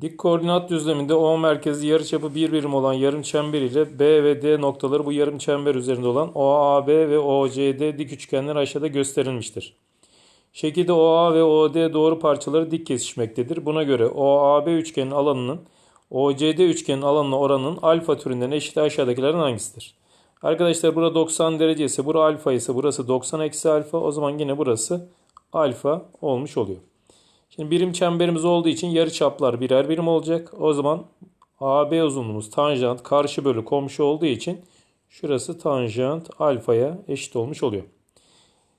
Dik koordinat düzleminde O merkezi yarıçapı bir birim olan yarım çember ile B ve D noktaları bu yarım çember üzerinde olan OAB ve OCD dik üçgenler aşağıda gösterilmiştir. Şekilde OA ve OD doğru parçaları dik kesişmektedir. Buna göre OAB üçgenin alanının OCD üçgenin alanına oranının alfa türünden eşit aşağıdakilerin hangisidir? Arkadaşlar burada 90 derece ise bura alfa ise burası 90 eksi alfa o zaman yine burası alfa olmuş oluyor. Şimdi birim çemberimiz olduğu için yarı çaplar birer birim olacak. O zaman AB uzunluğumuz tanjant karşı bölü komşu olduğu için şurası tanjant alfaya eşit olmuş oluyor.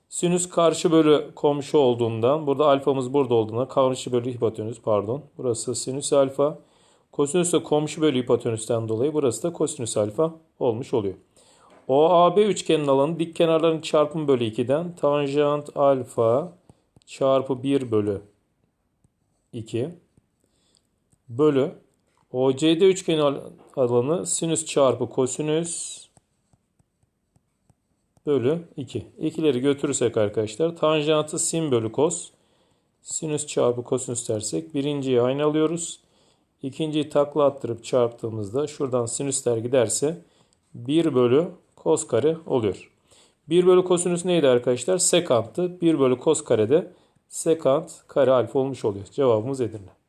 Sinüs karşı bölü komşu olduğundan burada alfamız burada olduğundan karşı bölü hipotenüs pardon. Burası sinüs alfa. Kosinüs de komşu bölü hipotenüsten dolayı burası da kosinüs alfa olmuş oluyor. OAB üçgenin alanı dik kenarların çarpımı bölü 2'den tanjant alfa çarpı 1 bölü 2 bölü OCD üçgenin alanı sinüs çarpı kosinüs bölü 2. İkileri götürürsek arkadaşlar tanjantı sin bölü kos sinüs çarpı kosinüs dersek birinciyi aynı alıyoruz. İkinciyi takla attırıp çarptığımızda şuradan sinüsler giderse 1 bölü kos kare oluyor. 1 bölü kosinüs neydi arkadaşlar? Sekanttı. 1 bölü kos kare de sekant kare alfa olmuş oluyor. Cevabımız Edirne.